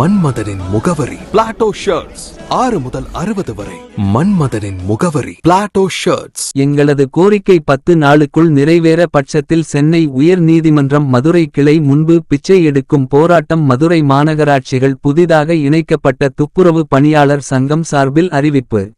மன்மதனின் முகவரி. Plato shirts ஆறு முதல் அறுபது வரை. மன்மதனின் முகவரி. பிளாட்டோ ஷர்ட்ஸ் எங்களது கோரிக்கை பத்து நாளுக்குள் நிறைவேற பட்சத்தில் சென்னை உயர் நீதிமன்றம் மதுரை கிளை முன்பு பிச்சை எடுக்கும் போராட்டம் மதுரை மாநகராட்சிகள் புதிதாக இணைக்கப்பட்ட துப்புரவு பணியாளர் சங்கம் சார்பில் அறிவிப்பு.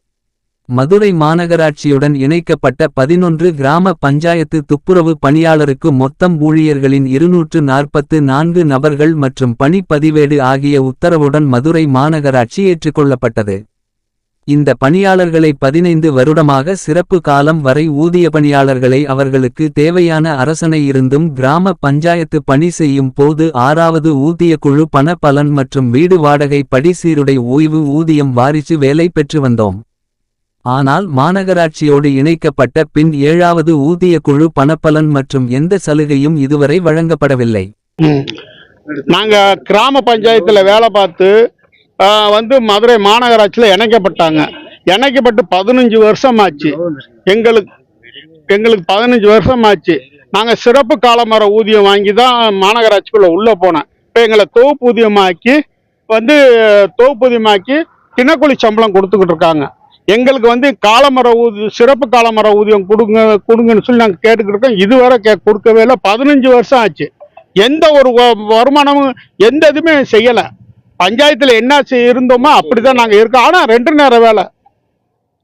மதுரை மாநகராட்சியுடன் இணைக்கப்பட்ட பதினொன்று கிராம பஞ்சாயத்து துப்புரவு பணியாளருக்கு மொத்தம் ஊழியர்களின் இருநூற்று நாற்பத்து நான்கு நபர்கள் மற்றும் பணி பதிவேடு ஆகிய உத்தரவுடன் மதுரை மாநகராட்சி ஏற்றுக்கொள்ளப்பட்டது. இந்த பணியாளர்களை பதினைந்து வருடமாக சிறப்பு காலம் வரை ஊதிய பணியாளர்களை அவர்களுக்கு தேவையான அரசனை இருந்தும் கிராம பஞ்சாயத்து பணி செய்யும் போது ஆறாவது ஊதிய குழு பண பலன் மற்றும் வீடு வாடகை படி சீருடை ஓய்வு ஊதியம் வாரிசு வேலை பெற்று வந்தோம். ஆனால் மாநகராட்சியோடு இணைக்கப்பட்ட பின் ஏழாவது ஊதிய குழு பணப்பலன் மற்றும் எந்த சலுகையும் இதுவரை வழங்கப்படவில்லை. நாங்க கிராம பஞ்சாயத்துல வேலை பார்த்து வந்து மதுரை மாநகராட்சியில் இணைக்கப்பட்டாங்க. இணைக்கப்பட்டு பதினஞ்சு வருஷம் ஆச்சு எங்களுக்கு எங்களுக்கு பதினஞ்சு வருஷம் ஆச்சு நாங்க சிறப்பு காலமர ஊதியம் வாங்கி தான் மாநகராட்சிக்குள்ள உள்ள போனோம் இப்போ எங்களை தொகுப்பூதியமாக்கி வந்து தொகுப்பூதியமாக்கி தினக்கூலி சம்பளம் கொடுத்துக்கிட்டு இருக்காங்க. எங்களுக்கு வந்து காலமர ஊதியம் சிறப்பு காலமர ஊதியம் கொடுங்க கொடுங்கன்னு சொல்லி நாங்கள் கேட்டுக்கிட்டு இருக்கோம். இதுவரை கே கொடுக்கவே இல்லை. பதினஞ்சு வருஷம் ஆச்சு. எந்த ஒரு வருமானமும் எந்த இதுவுமே செய்யலை. பஞ்சாயத்தில் என்ன செய்- இருந்தோமோ அப்படிதான் நாங்கள் இருக்கோம். ஆனால் ரெண்டு நேரம் வேலை.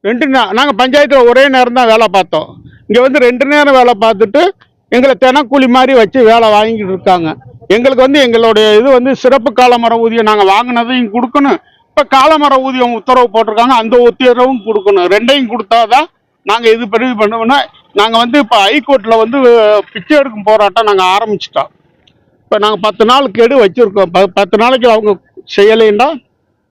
ரெண்டு நேரம் நாங்கள் பஞ்சாயத்தில் ஒரே நேரம் தான் வேலை பார்த்தோம். இங்கே வந்து ரெண்டு நேரம் வேலை பார்த்துட்டு எங்களை தினக்கூலி மாதிரி வச்சு வேலை வாங்கிட்டு இருக்காங்க. எங்களுக்கு வந்து எங்களுடைய இது வந்து சிறப்பு காலமர ஊதியம் நாங்கள் வாங்கினதையும் கொடுக்கணும். இப்போ காலமர ஊதியம் உத்தரவு போட்டிருக்காங்க. அந்த உத்தரவும் கொடுக்கணும். ரெண்டையும் கொடுத்தாதான் நாங்கள் இது பதிவு பண்ணுவோம்னா நாங்கள் வந்து இப்போ ஹைகோர்ட்டில் வந்து பிச்சை எடுக்கும் போராட்டம் நாங்கள் ஆரம்பிச்சிட்டோம். இப்போ நாங்கள் பத்து நாள் கெடு வச்சுருக்கோம். ப பத்து நாளைக்கு அவங்க செய்யலைன்னா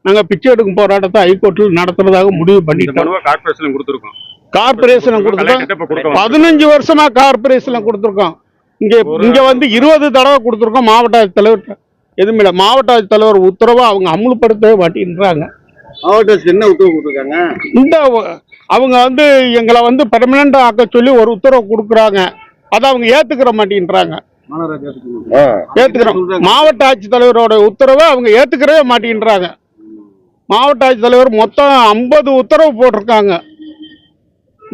நாங்கள் பிச்சை எடுக்கும் போராட்டத்தை ஹைகோர்ட்டில் நடத்துறதாக முடிவு பண்ணிட்டோம். கார்பரேஷன் கொடுத்துருக்கோம். கார்பரேஷன் கொடுத்துருக்கோம். பதினஞ்சு வருஷமா கார்பரேஷன்ல கொடுத்துருக்கோம். இங்க இங்க வந்து இருபது தடவை கொடுத்துருக்கோம் மாவட்ட ஆட்சித்தலைவர் எதுவுமே இல்லை. மாவட்ட ஆட்சித்தலைவர் உத்தரவை அவங்க அமுல்படுத்தவே மாட்டேன்றாங்க. மாவட்டத்துக்கு என்ன உத்தரவு கொடுத்துருக்காங்க? இந்த அவங்க வந்து எங்களை வந்து பெர்மனண்ட் ஆக்க சொல்லி ஒரு உத்தரவு கொடுக்குறாங்க. அதை அவங்க ஏத்துக்கிற மாட்டேன்றாங்க. ஏத்துக்கிறோம். மாவட்ட ஆட்சித்தலைவரோட உத்தரவை அவங்க ஏத்துக்கிறவே மாட்டேன்றாங்க. மாவட்ட ஆட்சித்தலைவர் மொத்தம் ஐம்பது உத்தரவு போட்டிருக்காங்க.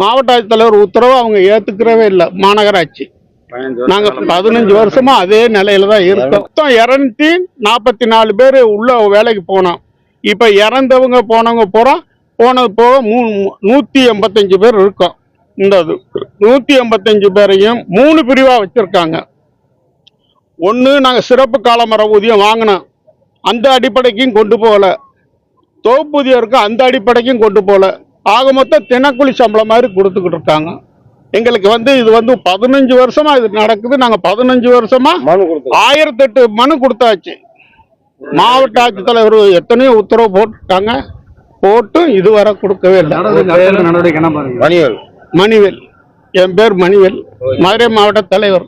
மாவட்ட ஆட்சித்தலைவர் உத்தரவை அவங்க ஏத்துக்கிறவே இல்லை. மாநகராட்சி. நாங்க பதினஞ்சு வருஷமா அதே நிலையில தான் இருக்கோம். மொத்தம் இரநூத்தி நாற்பத்தி நாலு பேர் உள்ள வேலைக்கு போனோம். இப்ப இறந்தவங்க போனவங்க போறோம். போனது போக மூணு நூத்தி எண்பத்தஞ்சு பேர் இருக்கோம். இந்த இது நூத்தி எண்பத்தஞ்சு பேரையும் மூணு பிரிவா வச்சிருக்காங்க. ஒன்று நாங்கள் சிறப்பு காலமர ஊதியம் வாங்கினோம். அந்த அடிப்படைக்கும் கொண்டு போகல. தொகுப்பூதியருக்கு அந்த அடிப்படைக்கும் கொண்டு போகல. ஆக மொத்தம் தினக்கூலி சம்பளம் மாதிரி கொடுத்துக்கிட்டு இருக்காங்க. எங்களுக்கு வந்து இது வந்து பதினஞ்சு வருஷமா இது நடக்குது. நாங்க பதினஞ்சு வருஷமா மனு கொடுத்து ஆயிரத்தெட்டு மனு கொடுத்தாச்சு. மாவட்ட ஆட்சித்தலைவர் எத்தனையோ உத்தரவு போட்டுட்டாங்க. போட்டும் இதுவரை கொடுக்கவே இல்லை. மணிவேல். என் பேர் மணிவேல். மதுரை மாவட்ட தலைவர்.